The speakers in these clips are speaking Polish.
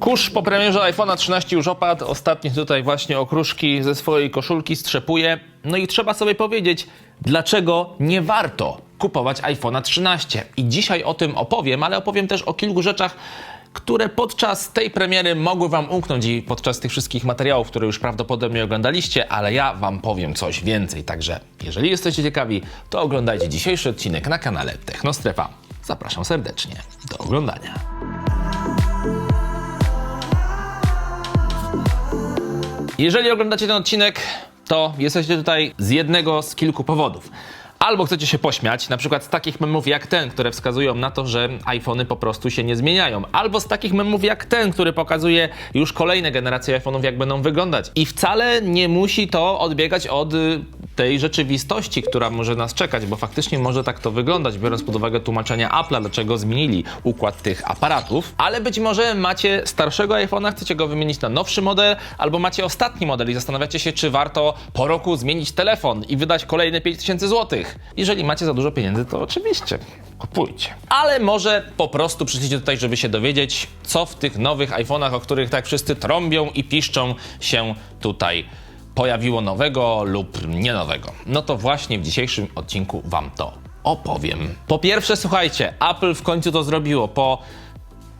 Kurz po premierze iPhone'a 13 już opadł. Ostatnio tutaj właśnie okruszki ze swojej koszulki strzepuje. No i trzeba sobie powiedzieć, dlaczego nie warto kupować iPhone'a 13. I dzisiaj o tym opowiem, ale opowiem też o kilku rzeczach, które podczas tej premiery mogły Wam umknąć i podczas tych wszystkich materiałów, które już prawdopodobnie oglądaliście, ale ja Wam powiem coś więcej. Także jeżeli jesteście ciekawi, to oglądajcie dzisiejszy odcinek na kanale Technostrefa. Zapraszam serdecznie do oglądania. Jeżeli oglądacie ten odcinek, to jesteście tutaj z jednego z kilku powodów. Albo chcecie się pośmiać, na przykład z takich memów jak ten, które wskazują na to, że iPhony po prostu się nie zmieniają. Albo z takich memów jak ten, który pokazuje już kolejne generacje iPhone'ów, jak będą wyglądać. I wcale nie musi to odbiegać od y, tej rzeczywistości, która może nas czekać, bo faktycznie może tak to wyglądać, biorąc pod uwagę tłumaczenia Apple'a, dlaczego zmienili układ tych aparatów. Ale być może macie starszego iPhone'a, chcecie go wymienić na nowszy model, albo macie ostatni model i zastanawiacie się, czy warto po roku zmienić telefon i wydać kolejne 5000 zł. Jeżeli macie za dużo pieniędzy, to oczywiście kupujcie. Ale może po prostu przyszliście tutaj, żeby się dowiedzieć, co w tych nowych iPhone'ach, o których tak wszyscy trąbią i piszczą, się tutaj pojawiło nowego lub nie nowego. No to właśnie w dzisiejszym odcinku Wam to opowiem. Po pierwsze, słuchajcie, Apple w końcu to zrobiło po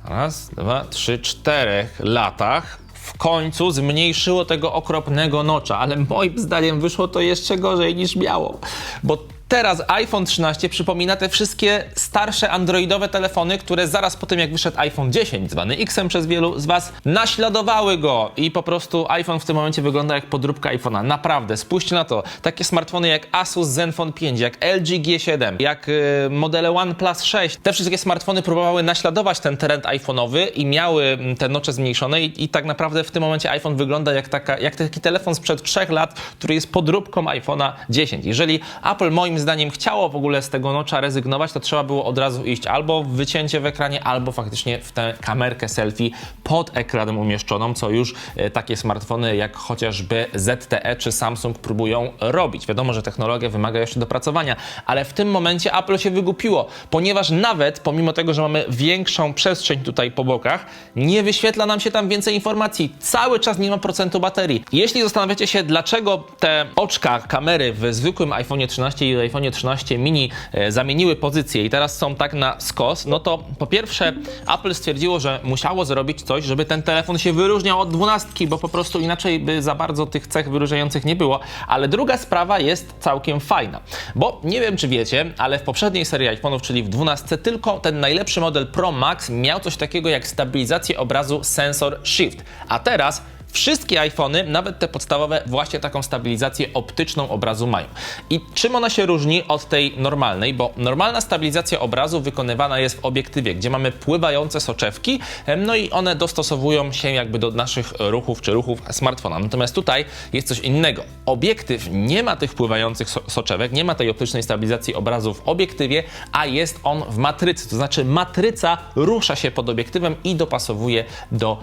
raz, dwa, trzy, czterech latach. W końcu zmniejszyło tego okropnego nocza, ale moim zdaniem wyszło to jeszcze gorzej niż miało, bo Teraz iPhone 13 przypomina te wszystkie starsze androidowe telefony, które zaraz po tym jak wyszedł iPhone 10, zwany X przez wielu z Was, naśladowały go i po prostu iPhone w tym momencie wygląda jak podróbka iPhone'a. Naprawdę, spójrzcie na to. Takie smartfony jak Asus Zenfone 5, jak LG G7, jak y, modele OnePlus 6. Te wszystkie smartfony próbowały naśladować ten trend iPhone'owy i miały mm, te nocze zmniejszone i, i tak naprawdę w tym momencie iPhone wygląda jak, taka, jak taki telefon sprzed 3 lat, który jest podróbką iPhone'a 10. Jeżeli Apple moim zdaniem chciało w ogóle z tego nocza rezygnować, to trzeba było od razu iść albo w wycięcie w ekranie, albo faktycznie w tę kamerkę selfie pod ekranem umieszczoną, co już e, takie smartfony jak chociażby ZTE czy Samsung próbują robić. Wiadomo, że technologia wymaga jeszcze dopracowania, ale w tym momencie Apple się wygupiło, ponieważ nawet pomimo tego, że mamy większą przestrzeń tutaj po bokach, nie wyświetla nam się tam więcej informacji. Cały czas nie ma procentu baterii. Jeśli zastanawiacie się, dlaczego te oczka kamery w zwykłym iPhone 13 i iPhone 13 mini e, zamieniły pozycję i teraz są tak na skos, no to po pierwsze Apple stwierdziło, że musiało zrobić coś, żeby ten telefon się wyróżniał od dwunastki, bo po prostu inaczej by za bardzo tych cech wyróżniających nie było. Ale druga sprawa jest całkiem fajna, bo nie wiem czy wiecie, ale w poprzedniej serii iPhone'ów, czyli w 12, tylko ten najlepszy model Pro Max miał coś takiego jak stabilizację obrazu Sensor Shift, a teraz Wszystkie iPhony, nawet te podstawowe, właśnie taką stabilizację optyczną obrazu mają. I czym ona się różni od tej normalnej? Bo normalna stabilizacja obrazu wykonywana jest w obiektywie, gdzie mamy pływające soczewki, no i one dostosowują się jakby do naszych ruchów czy ruchów smartfona. Natomiast tutaj jest coś innego. Obiektyw nie ma tych pływających so soczewek, nie ma tej optycznej stabilizacji obrazu w obiektywie, a jest on w matrycy. To znaczy matryca rusza się pod obiektywem i dopasowuje do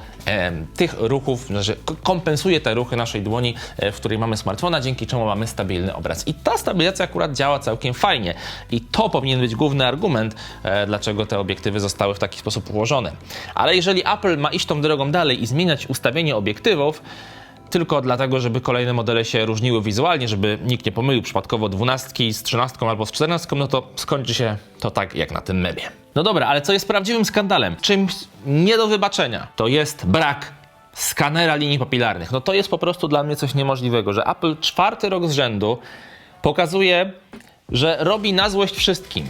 tych ruchów, znaczy k- kompensuje te ruchy naszej dłoni, e, w której mamy smartfona, dzięki czemu mamy stabilny obraz. I ta stabilizacja akurat działa całkiem fajnie. I to powinien być główny argument, e, dlaczego te obiektywy zostały w taki sposób ułożone. Ale jeżeli Apple ma iść tą drogą dalej i zmieniać ustawienie obiektywów, tylko dlatego, żeby kolejne modele się różniły wizualnie, żeby nikt nie pomylił przypadkowo dwunastki z trzynastką albo z czternastką, no to skończy się to tak jak na tym memie. No dobra, ale co jest prawdziwym skandalem? Czymś nie do wybaczenia, to jest brak skanera linii papilarnych. No to jest po prostu dla mnie coś niemożliwego, że Apple czwarty rok z rzędu pokazuje, że robi na złość wszystkim.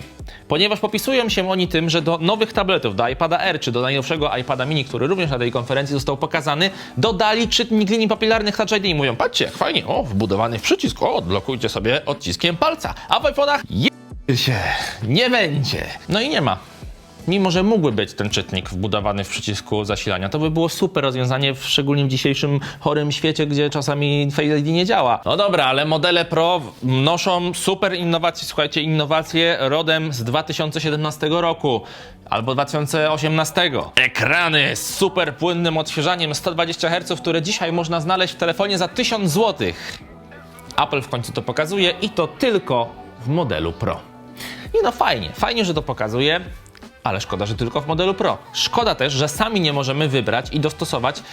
Ponieważ popisują się oni tym, że do nowych tabletów, do iPada R czy do najnowszego iPada mini, który również na tej konferencji został pokazany, dodali czytnik linii papilarnych Touch ID i mówią, patrzcie, fajnie, o, wbudowany przycisk, o, odblokujcie sobie odciskiem palca. A w iPhone'ach je się, nie będzie. No i nie ma. Mimo, że mógłby być ten czytnik wbudowany w przycisku zasilania, to by było super rozwiązanie, w szczególnie w dzisiejszym chorym świecie, gdzie czasami Face ID nie działa. No dobra, ale modele Pro noszą super innowacje, słuchajcie, innowacje rodem z 2017 roku albo 2018. Ekrany z super płynnym odświeżaniem 120 Hz, które dzisiaj można znaleźć w telefonie za 1000 zł. Apple w końcu to pokazuje i to tylko w modelu Pro. Nie no, fajnie, fajnie, że to pokazuje. Ale szkoda, że tylko w modelu Pro. Szkoda też, że sami nie możemy wybrać i dostosować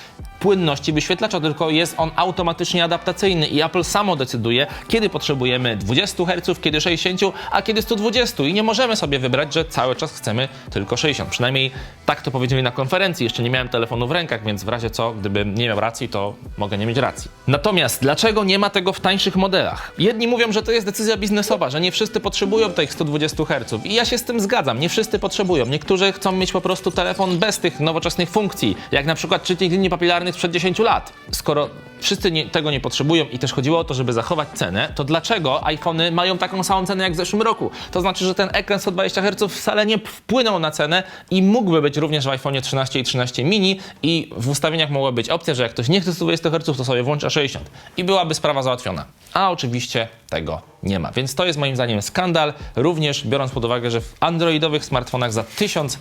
płynności wyświetlacza, tylko jest on automatycznie adaptacyjny i Apple samo decyduje, kiedy potrzebujemy 20 Hz, kiedy 60, a kiedy 120 i nie możemy sobie wybrać, że cały czas chcemy tylko 60. Przynajmniej tak to powiedzieli na konferencji. Jeszcze nie miałem telefonu w rękach, więc w razie co, gdybym nie miał racji, to mogę nie mieć racji. Natomiast dlaczego nie ma tego w tańszych modelach? Jedni mówią, że to jest decyzja biznesowa, że nie wszyscy potrzebują tych 120 Hz i ja się z tym zgadzam. Nie wszyscy potrzebują. Niektórzy chcą mieć po prostu telefon bez tych nowoczesnych funkcji, jak na przykład czytnik linii papilarnych sprzed 10 lat. Skoro wszyscy nie, tego nie potrzebują i też chodziło o to, żeby zachować cenę, to dlaczego iPhony mają taką samą cenę jak w zeszłym roku? To znaczy, że ten ekran 120 Hz wcale nie wpłynął na cenę i mógłby być również w iPhone 13 i 13 mini i w ustawieniach mogła być opcja, że jak ktoś nie chce 120 Hz, to sobie włącza 60 i byłaby sprawa załatwiona. A oczywiście tego nie ma. Więc to jest moim zdaniem skandal, również biorąc pod uwagę, że w androidowych smartfonach za 1000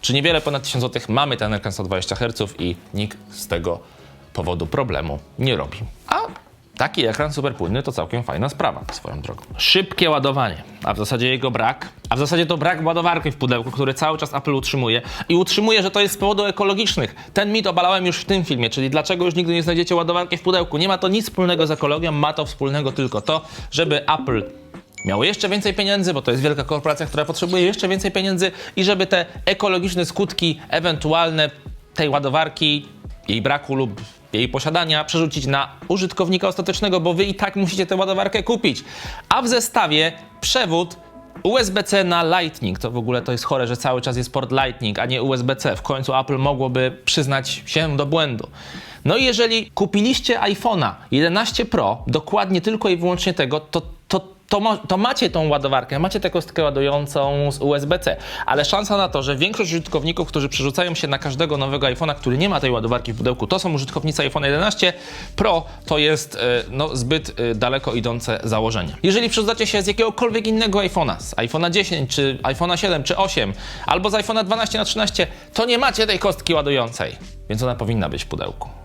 czy niewiele ponad 1000 zł mamy ten ekran 120 Hz i nikt z tego powodu problemu nie robi. A taki ekran superpłynny to całkiem fajna sprawa, swoją drogą. Szybkie ładowanie, a w zasadzie jego brak, a w zasadzie to brak ładowarki w pudełku, który cały czas Apple utrzymuje i utrzymuje, że to jest z powodów ekologicznych. Ten mit obalałem już w tym filmie, czyli dlaczego już nigdy nie znajdziecie ładowarki w pudełku. Nie ma to nic wspólnego z ekologią, ma to wspólnego tylko to, żeby Apple miało jeszcze więcej pieniędzy, bo to jest wielka korporacja, która potrzebuje jeszcze więcej pieniędzy i żeby te ekologiczne skutki ewentualne tej ładowarki, jej braku lub jej posiadania przerzucić na użytkownika ostatecznego, bo wy i tak musicie tę ładowarkę kupić. A w zestawie przewód USB-C na Lightning. To w ogóle to jest chore, że cały czas jest port Lightning, a nie USB-C. W końcu Apple mogłoby przyznać się do błędu. No i jeżeli kupiliście iPhone'a 11 Pro, dokładnie tylko i wyłącznie tego, to, to to, macie tą ładowarkę, macie tę kostkę ładującą z USB-C, ale szansa na to, że większość użytkowników, którzy przerzucają się na każdego nowego iPhone'a, który nie ma tej ładowarki w pudełku, to są użytkownicy iPhone 11 Pro, to jest e, no, zbyt e, daleko idące założenie. Jeżeli przerzucacie się z jakiegokolwiek innego iPhone'a, z iPhone'a 10, czy iPhone'a 7, czy 8, albo z iPhone'a 12 na 13, to nie macie tej kostki ładującej, więc ona powinna być w pudełku.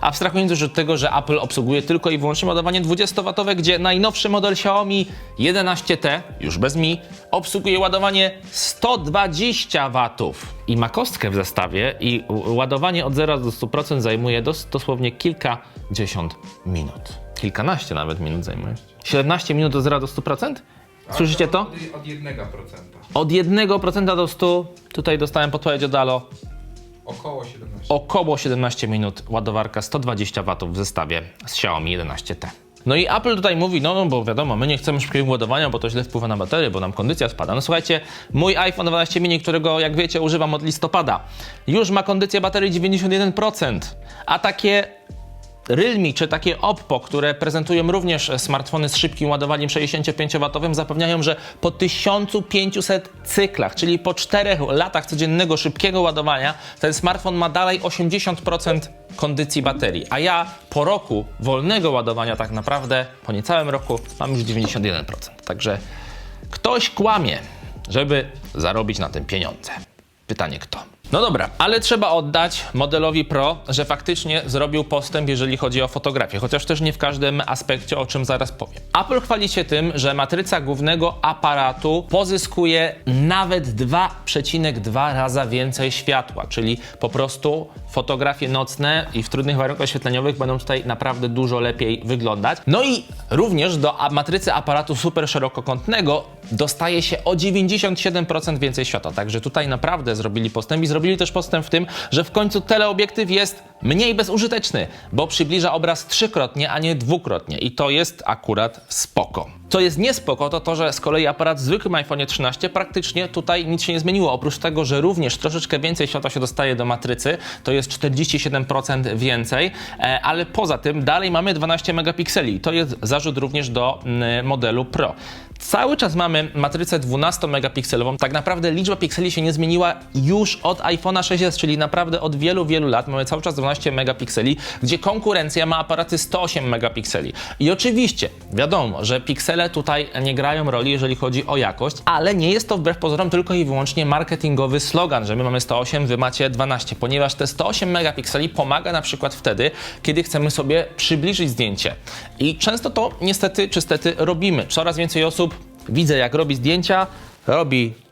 Abstrahując już od tego, że Apple obsługuje tylko i wyłącznie ładowanie 20W, gdzie najnowszy model Xiaomi 11T, już bez Mi, obsługuje ładowanie 120 W. I ma kostkę w zestawie i ładowanie od 0 do 100% zajmuje dos- dosłownie kilkadziesiąt minut. Kilkanaście nawet minut zajmuje. 17 minut do 0 do 100%? Słyszycie to? Od, od 1%. Od 1% do 100, tutaj dostałem podpowiedź od Alo, Około 17. około 17 minut ładowarka 120 W w zestawie z Xiaomi 11T. No i Apple tutaj mówi, no, no bo wiadomo, my nie chcemy szybkiego ładowania, bo to źle wpływa na baterię, bo nam kondycja spada. No słuchajcie, mój iPhone 12 mini, którego jak wiecie używam od listopada, już ma kondycję baterii 91%, a takie Realme czy takie Oppo, które prezentują również smartfony z szybkim ładowaniem 65W, zapewniają, że po 1500 cyklach, czyli po 4 latach codziennego szybkiego ładowania, ten smartfon ma dalej 80% kondycji baterii. A ja po roku wolnego ładowania, tak naprawdę po niecałym roku, mam już 91%. Także ktoś kłamie, żeby zarobić na tym pieniądze. Pytanie kto? No dobra, ale trzeba oddać modelowi Pro, że faktycznie zrobił postęp, jeżeli chodzi o fotografię, chociaż też nie w każdym aspekcie, o czym zaraz powiem. Apple chwali się tym, że matryca głównego aparatu pozyskuje nawet 2,2 raza więcej światła, czyli po prostu fotografie nocne i w trudnych warunkach oświetleniowych będą tutaj naprawdę dużo lepiej wyglądać. No i również do matrycy aparatu super szerokokątnego dostaje się o 97% więcej światła. Także tutaj naprawdę zrobili postęp i zrobili też postęp w tym, że w końcu teleobiektyw jest mniej bezużyteczny, bo przybliża obraz trzykrotnie, a nie dwukrotnie i to jest akurat spoko. Co jest niespoko, to to, że z kolei aparat w zwykłym iPhone 13 praktycznie tutaj nic się nie zmieniło. Oprócz tego, że również troszeczkę więcej światła się dostaje do matrycy, to jest 47% więcej, e, ale poza tym dalej mamy 12 megapikseli. To jest zarzut również do mm, modelu Pro. Cały czas mamy matrycę 12-megapikselową. Tak naprawdę liczba pikseli się nie zmieniła już od iPhone'a 6s, czyli naprawdę od wielu, wielu lat mamy cały czas 12 megapikseli, gdzie konkurencja ma aparaty 108 megapikseli. I oczywiście, wiadomo, że piksele tutaj nie grają roli, jeżeli chodzi o jakość, ale nie jest to wbrew pozorom tylko i wyłącznie marketingowy slogan, że my mamy 108, wy macie 12, ponieważ te 108 megapikseli pomaga na przykład wtedy, kiedy chcemy sobie przybliżyć zdjęcie. I często to niestety czy stety robimy. Coraz więcej osób widzę, jak robi zdjęcia, robi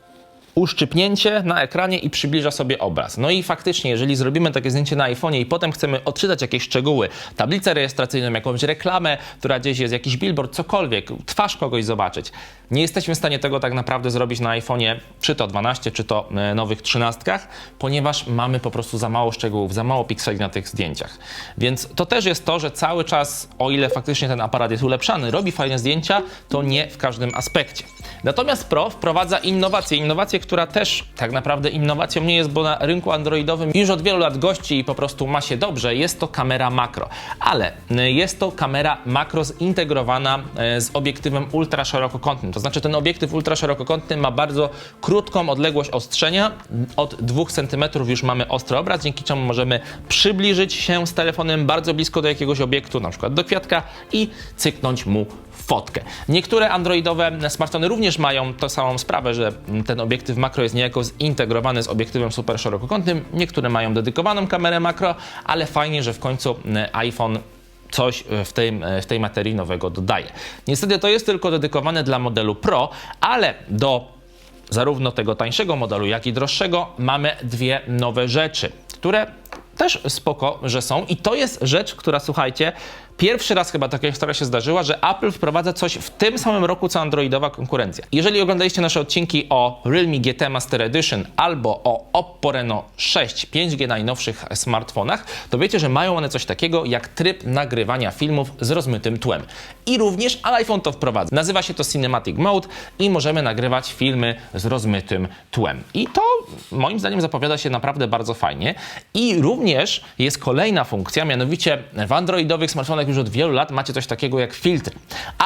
uszczypnięcie na ekranie i przybliża sobie obraz. No i faktycznie, jeżeli zrobimy takie zdjęcie na iPhone'ie i potem chcemy odczytać jakieś szczegóły, tablicę rejestracyjną, jakąś reklamę, która gdzieś jest, jakiś billboard, cokolwiek, twarz kogoś zobaczyć, nie jesteśmy w stanie tego tak naprawdę zrobić na iPhone'ie, czy to 12, czy to e, nowych 13, ponieważ mamy po prostu za mało szczegółów, za mało pikseli na tych zdjęciach. Więc to też jest to, że cały czas, o ile faktycznie ten aparat jest ulepszany, robi fajne zdjęcia, to nie w każdym aspekcie. Natomiast Pro wprowadza innowację, innowację, która też tak naprawdę innowacją nie jest, bo na rynku androidowym już od wielu lat gości i po prostu ma się dobrze, jest to kamera makro. Ale y, jest to kamera makro zintegrowana y, z obiektywem ultraszerokokątnym. To znaczy ten obiektyw ultraszerokokątny ma bardzo krótką odległość ostrzenia. Od 2 cm już mamy ostry obraz, dzięki czemu możemy przybliżyć się z telefonem bardzo blisko do jakiegoś obiektu, na przykład do kwiatka i cyknąć mu fotkę. Niektóre androidowe smartfony również mają tę samą sprawę, że ten obiektyw makro jest niejako zintegrowany z obiektywem super szerokokątnym. Niektóre mają dedykowaną kamerę makro, ale fajnie, że w końcu e, iPhone coś w tej, w tej materii nowego dodaje. Niestety to jest tylko dedykowane dla modelu Pro, ale do zarówno tego tańszego modelu, jak i droższego mamy dwie nowe rzeczy, które też spoko, że są. I to jest rzecz, która słuchajcie, pierwszy raz chyba taka historia się zdarzyła, że Apple wprowadza coś w tym samym roku co androidowa konkurencja. Jeżeli oglądaliście nasze odcinki o Realme GT Master Edition albo o Oppo Reno 6 5G najnowszych smartfonach, to wiecie, że mają one coś takiego jak tryb nagrywania filmów z rozmytym tłem. I również iPhone to wprowadza. Nazywa się to Cinematic Mode i możemy nagrywać filmy z rozmytym tłem. I to moim zdaniem zapowiada się naprawdę bardzo fajnie. I również jest kolejna funkcja, mianowicie w androidowych smartfonach już od wielu lat macie coś takiego jak filtry.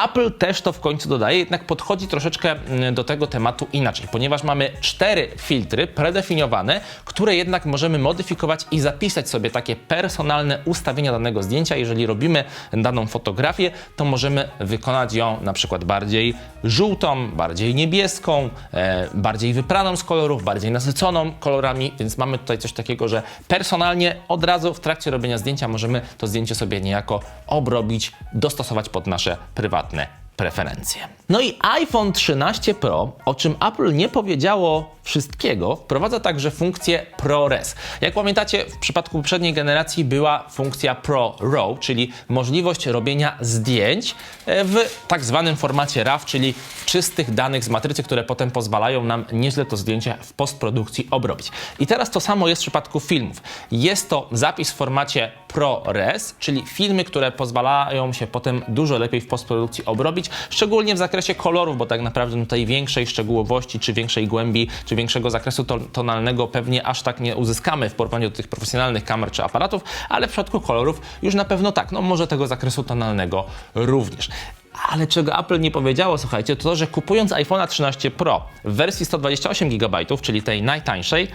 Apple też to w końcu dodaje, jednak podchodzi troszeczkę mm, do tego tematu inaczej, ponieważ mamy cztery filtry predefiniowane, które jednak możemy modyfikować i zapisać sobie takie personalne ustawienia danego zdjęcia. Jeżeli robimy daną fotografię, to możemy wykonać ją na przykład bardziej żółtą, bardziej niebieską, e, bardziej wypraną z kolorów, bardziej nasyconą kolorami, więc mamy tutaj coś takiego, że personalnie od razu w trakcie robienia zdjęcia możemy to zdjęcie sobie niejako obrobić, dostosować pod nasze prywatne preferencje. No i iPhone 13 Pro, o czym Apple nie powiedziało wszystkiego, wprowadza także funkcję ProRes. Jak pamiętacie, w przypadku poprzedniej generacji była funkcja Pro RAW, czyli możliwość robienia zdjęć e, w tak zwanym formacie RAW, czyli czystych danych z matrycy, które potem pozwalają nam nieźle to zdjęcie w postprodukcji obrobić. I teraz to samo jest w przypadku filmów. Jest to zapis w formacie ProRes, czyli filmy, które pozwalają się potem dużo lepiej w postprodukcji obrobić, szczególnie w zakresie kolorów, bo tak naprawdę tutaj większej szczegółowości, czy większej głębi, czy większego zakresu to- tonalnego pewnie aż tak nie uzyskamy w porównaniu do tych profesjonalnych kamer czy aparatów, ale w przypadku kolorów już na pewno tak, no może tego zakresu tonalnego również. Ale czego Apple nie powiedziało, słuchajcie, to to, że kupując iPhone'a 13 Pro w wersji 128 GB, czyli tej najtańszej,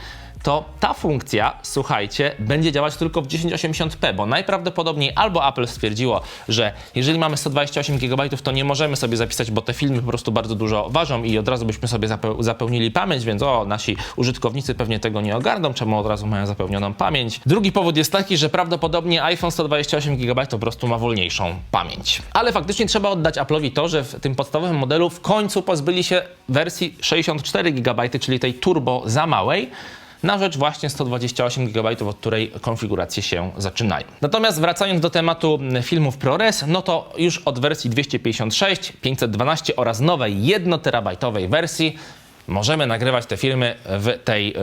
to ta funkcja, słuchajcie, będzie działać tylko w 1080p, bo najprawdopodobniej albo Apple stwierdziło, że jeżeli mamy 128 GB, to nie możemy sobie zapisać, bo te filmy po prostu bardzo dużo ważą i od razu byśmy sobie zape- zapełnili pamięć, więc o, nasi użytkownicy pewnie tego nie ogarną, czemu od razu mają zapełnioną pamięć. Drugi powód jest taki, że prawdopodobnie iPhone 128 GB po prostu ma wolniejszą pamięć. Ale faktycznie trzeba oddać Apple'owi to, że w tym podstawowym modelu w końcu pozbyli się wersji 64 GB, czyli tej turbo za małej, na rzecz właśnie 128 GB, od której konfiguracje się zaczynają. Natomiast wracając do tematu filmów ProRes, no to już od wersji 256, 512 oraz nowej 1 terabajtowej wersji możemy nagrywać te filmy w, tej,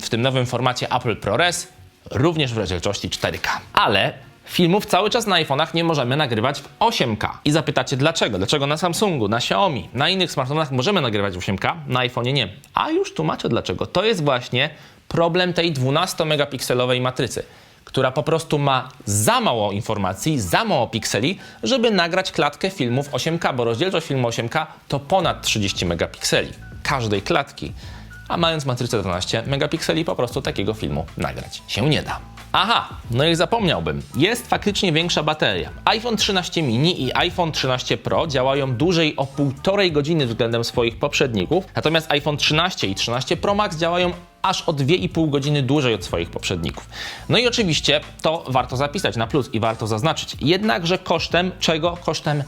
w tym nowym formacie Apple ProRes, również w rozdzielczości 4K. Ale filmów cały czas na iPhone'ach nie możemy nagrywać w 8K. I zapytacie dlaczego? Dlaczego na Samsungu, na Xiaomi, na innych smartfonach możemy nagrywać w 8K, na iPhone'ie nie? A już tłumaczę dlaczego. To jest właśnie problem tej 12-megapikselowej matrycy która po prostu ma za mało informacji, za mało pikseli, żeby nagrać klatkę filmu w 8K, bo rozdzielczość filmu 8K to ponad 30 megapikseli każdej klatki. A mając matrycę 12 megapikseli, po prostu takiego filmu nagrać się nie da. Aha, no i zapomniałbym. Jest faktycznie większa bateria. iPhone 13 mini i iPhone 13 Pro działają dłużej o półtorej godziny względem swoich poprzedników, natomiast iPhone 13 i 13 Pro Max działają aż o 2,5 godziny dłużej od swoich poprzedników. No i oczywiście to warto zapisać na plus i warto zaznaczyć. Jednakże kosztem czego? Kosztem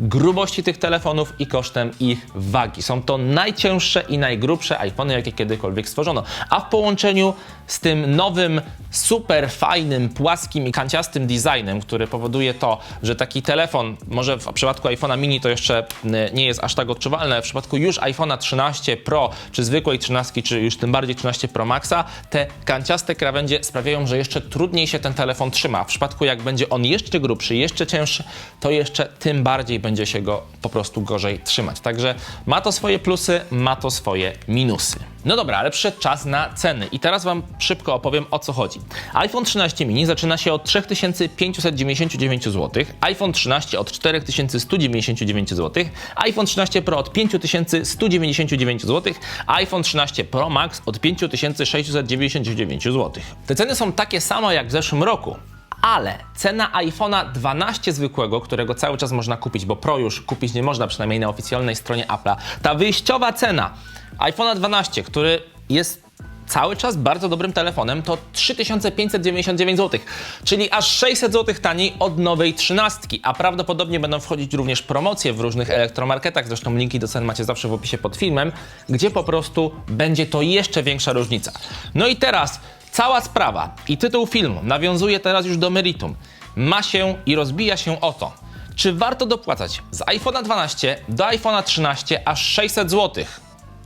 grubości tych telefonów i kosztem ich wagi. Są to najcięższe i najgrubsze iPhony, jakie kiedykolwiek stworzono. A w połączeniu z tym nowym, super fajnym, płaskim i kanciastym designem, który powoduje to, że taki telefon, może w przypadku iPhone'a mini to jeszcze nie jest aż tak odczuwalne, ale w przypadku już iPhone'a 13 Pro, czy zwykłej 13, czy już tym bardziej 13 Pro Maxa, te kanciaste krawędzie sprawiają, że jeszcze trudniej się ten telefon trzyma. W przypadku jak będzie on jeszcze grubszy, jeszcze cięższy, to jeszcze tym bardziej będzie się go po prostu gorzej trzymać. Także ma to swoje plusy, ma to swoje minusy. No dobra, ale przyszedł czas na ceny i teraz Wam szybko opowiem o co chodzi. iPhone 13 mini zaczyna się od 3599 zł, iPhone 13 od 4199 zł, iPhone 13 Pro od 5199 zł, iPhone 13 Pro Max od 5699 zł. Te ceny są takie same jak w zeszłym roku, ale cena iPhone'a 12 zwykłego, którego cały czas można kupić, bo Pro już kupić nie można, przynajmniej na oficjalnej stronie Apple'a, ta wyjściowa cena iPhone'a 12, który jest cały czas bardzo dobrym telefonem, to 3599 zł, czyli aż 600 zł taniej od nowej 13, a prawdopodobnie będą wchodzić również promocje w różnych elektromarketach, zresztą linki do cen macie zawsze w opisie pod filmem, gdzie po prostu będzie to jeszcze większa różnica. No i teraz cała sprawa i tytuł filmu nawiązuje teraz już do meritum. Ma się i rozbija się o to, czy warto dopłacać z iPhone'a 12 do iPhone'a 13 aż 600 zł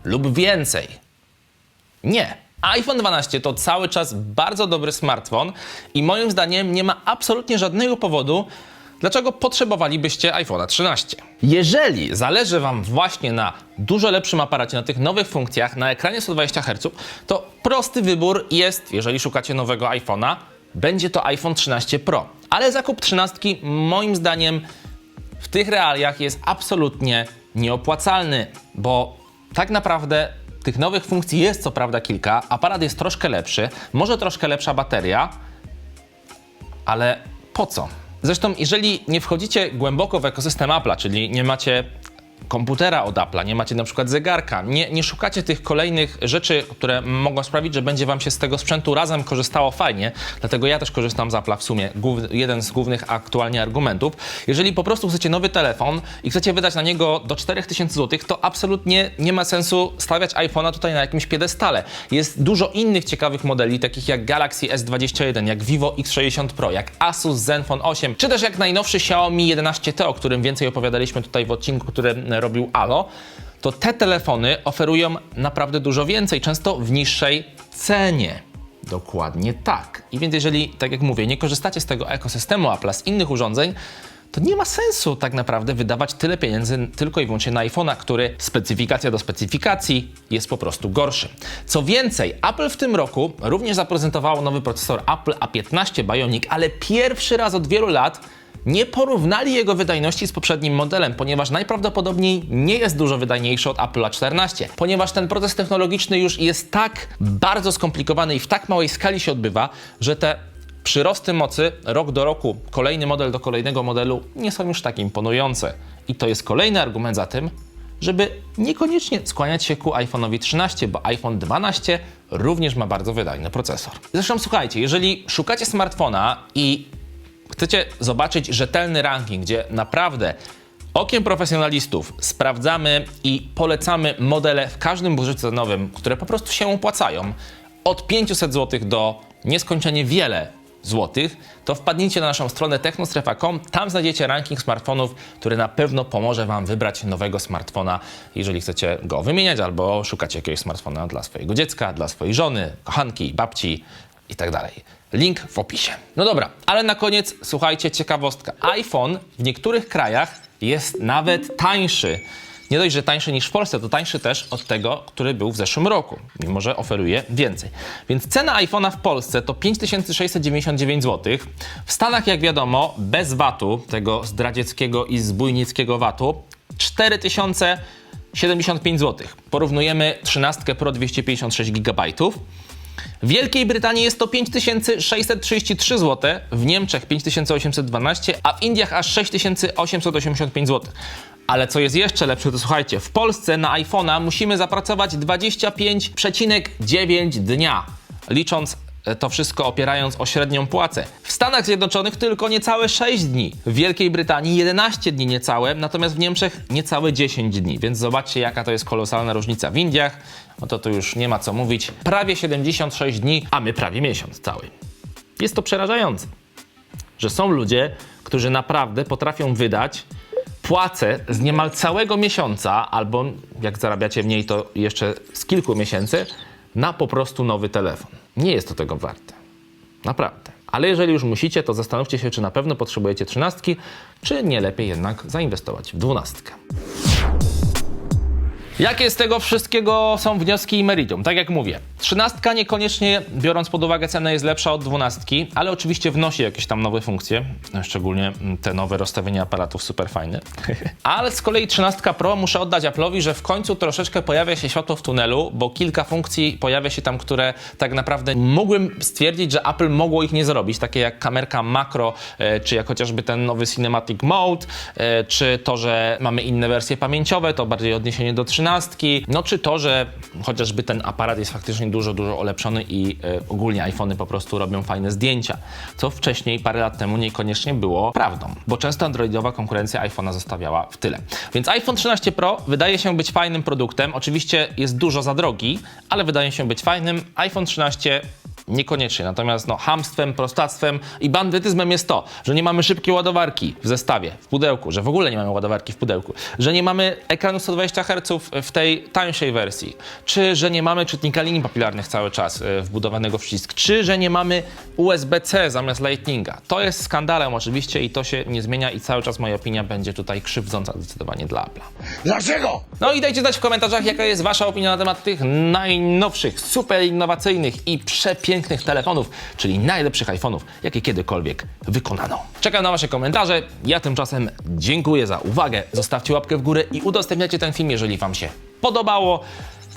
lub więcej. Nie. iPhone 12 to cały czas bardzo dobry smartfon i moim zdaniem nie ma absolutnie żadnego powodu, dlaczego potrzebowalibyście iPhone'a 13. Jeżeli zależy Wam właśnie na dużo lepszym aparacie, na tych nowych funkcjach, na ekranie 120 Hz, to prosty wybór jest, jeżeli szukacie nowego iPhone'a, będzie to iPhone 13 Pro. Ale zakup 13 moim zdaniem w tych realiach jest absolutnie nieopłacalny, bo tak naprawdę tych nowych funkcji jest co prawda kilka, aparat jest troszkę lepszy, może troszkę lepsza bateria, ale po co? Zresztą, jeżeli nie wchodzicie głęboko w ekosystem Apple'a, czyli nie macie komputera od Apple'a, nie macie na przykład zegarka, nie, nie szukacie tych kolejnych rzeczy, które mogą sprawić, że będzie Wam się z tego sprzętu razem korzystało fajnie, dlatego ja też korzystam z Apple'a w sumie, jeden z głównych aktualnie argumentów. Jeżeli po prostu chcecie nowy telefon i chcecie wydać na niego do 4000 zł, to absolutnie nie ma sensu stawiać iPhone'a tutaj na jakimś piedestale. Jest dużo innych ciekawych modeli, takich jak Galaxy S21, jak Vivo X60 Pro, jak Asus Zenfone 8, czy też jak najnowszy Xiaomi 11T, o którym więcej opowiadaliśmy tutaj w odcinku, który robił Alo, to te telefony oferują naprawdę dużo więcej, często w niższej cenie. Dokładnie tak. I więc jeżeli, tak jak mówię, nie korzystacie z tego ekosystemu Apple, z innych urządzeń, to nie ma sensu tak naprawdę wydawać tyle pieniędzy tylko i wyłącznie na iPhone'a, który specyfikacja do specyfikacji jest po prostu gorszy. Co więcej, Apple w tym roku również zaprezentowało nowy procesor Apple A15 Bionic, ale pierwszy raz od wielu lat nie porównali jego wydajności z poprzednim modelem, ponieważ najprawdopodobniej nie jest dużo wydajniejszy od Apple A14, ponieważ ten proces technologiczny już jest tak bardzo skomplikowany i w tak małej skali się odbywa, że te przyrosty mocy rok do roku, kolejny model do kolejnego modelu nie są już tak imponujące. I to jest kolejny argument za tym, żeby niekoniecznie skłaniać się ku iPhone'owi 13, bo iPhone 12 również ma bardzo wydajny procesor. Zresztą słuchajcie, jeżeli szukacie smartfona i chcecie zobaczyć rzetelny ranking, gdzie naprawdę okiem profesjonalistów sprawdzamy i polecamy modele w każdym budżecie cenowym, które po prostu się opłacają, od 500 zł do nieskończenie wiele złotych, to wpadnijcie na naszą stronę technostrefa.com, tam znajdziecie ranking smartfonów, który na pewno pomoże Wam wybrać nowego smartfona, jeżeli chcecie go wymieniać albo szukacie jakiegoś smartfona dla swojego dziecka, dla swojej żony, kochanki, babci i tak. Link w opisie. No dobra, ale na koniec słuchajcie, ciekawostka. iPhone w niektórych krajach jest nawet tańszy. Nie dość, że tańszy niż w Polsce, to tańszy też od tego, który był w zeszłym roku, mimo że oferuje więcej. Więc cena iPhone'a w Polsce to 5699 zł. W Stanach, jak wiadomo, bez VAT-u, tego zdradzieckiego i zbójnickiego VAT-u, 4075 zł. Porównujemy 13 Pro 256 GB. W Wielkiej Brytanii jest to 5633 zł, w Niemczech 5812, a w Indiach aż 6885 zł. Ale co jest jeszcze lepsze, to słuchajcie, w Polsce na iPhone'a musimy zapracować 25,9 dnia, licząc e, to wszystko opierając o średnią płacę. W Stanach Zjednoczonych tylko niecałe 6 dni, w Wielkiej Brytanii 11 dni niecałe, natomiast w Niemczech niecałe 10 dni, więc zobaczcie jaka to jest kolosalna różnica. W Indiach, no to tu już nie ma co mówić, prawie 76 dni, a my prawie miesiąc cały. Jest to przerażające, że są ludzie, którzy naprawdę potrafią wydać płacę z niemal całego miesiąca, albo jak zarabiacie mniej, to jeszcze z kilku miesięcy, na po prostu nowy telefon. Nie jest to tego warte. Naprawdę. Ale jeżeli już musicie, to zastanówcie się, czy na pewno potrzebujecie trzynastki, czy nie lepiej jednak zainwestować w dwunastkę. Jakie z tego wszystkiego są wnioski i meritum? Tak jak mówię, trzynastka niekoniecznie, biorąc pod uwagę cenę, jest lepsza od dwunastki, ale oczywiście wnosi jakieś tam nowe funkcje, szczególnie te nowe rozstawienia aparatów super fajne. ale z kolei trzynastka Pro muszę oddać Apple'owi, że w końcu troszeczkę pojawia się światło w tunelu, bo kilka funkcji pojawia się tam, które tak naprawdę mógłbym stwierdzić, że Apple mogło ich nie zrobić, takie jak kamerka makro, e, czy jak chociażby ten nowy Cinematic Mode, e, czy to, że mamy inne wersje pamięciowe, to bardziej odniesienie do trzynastki, no czy to, że chociażby ten aparat jest faktycznie dużo, dużo ulepszony i e, ogólnie iPhony po prostu robią fajne zdjęcia, co wcześniej, parę lat temu niekoniecznie było prawdą, bo często androidowa konkurencja iPhone'a zostawiała w tyle. Więc iPhone 13 Pro wydaje się być fajnym produktem, oczywiście jest dużo za drogi, ale wydaje się być fajnym. iPhone 13 Niekoniecznie. Natomiast no, hamstwem, prostactwem i bandytyzmem jest to, że nie mamy szybkiej ładowarki w zestawie, w pudełku, że w ogóle nie mamy ładowarki w pudełku, że nie mamy ekranu 120 Hz w tej tańszej wersji, czy że nie mamy czytnika linii papilarnych cały czas e, wbudowanego w przycisk, czy że nie mamy USB-C zamiast Lightninga. To jest skandalem oczywiście i to się nie zmienia i cały czas moja opinia będzie tutaj krzywdząca zdecydowanie dla Apple'a. Dlaczego? No i dajcie znać w komentarzach, jaka jest wasza opinia na temat tych najnowszych, super innowacyjnych i przepięknych telefonów, czyli najlepszych iPhone'ów, jakie kiedykolwiek wykonano. Czekam na wasze komentarze. Ja tymczasem dziękuję za uwagę. Zostawcie łapkę w górę i udostępniacie ten film, jeżeli wam się podobało.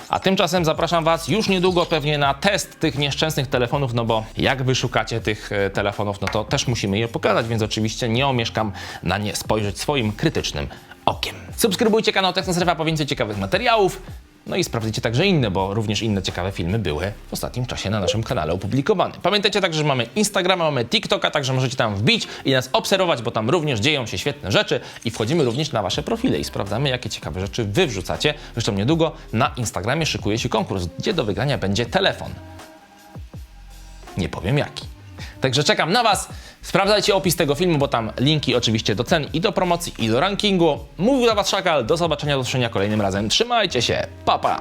A tymczasem zapraszam Was już niedługo pewnie na test tych nieszczęsnych telefonów, no bo jak wyszukacie tych e, telefonów, no to też musimy je pokazać, więc oczywiście nie omieszkam na nie spojrzeć swoim krytycznym okiem. Subskrybujcie kanał Technosrefa po więcej ciekawych materiałów. No i sprawdźcie także inne, bo również inne ciekawe filmy były w ostatnim czasie na naszym kanale opublikowane. Pamiętajcie także, że mamy Instagrama, mamy TikToka, także możecie tam wbić i nas obserwować, bo tam również dzieją się świetne rzeczy i wchodzimy również na wasze profile i sprawdzamy, jakie ciekawe rzeczy wy wrzucacie. Zresztą niedługo na Instagramie szykuje się konkurs, gdzie do wygrania będzie telefon. Nie powiem jaki. Także czekam na Was. Sprawdzajcie opis tego filmu, bo tam linki oczywiście do cen i do promocji i do rankingu. Mówił dla Was Szakal. Do zobaczenia, do usłyszenia kolejnym razem. Trzymajcie się. Pa, pa.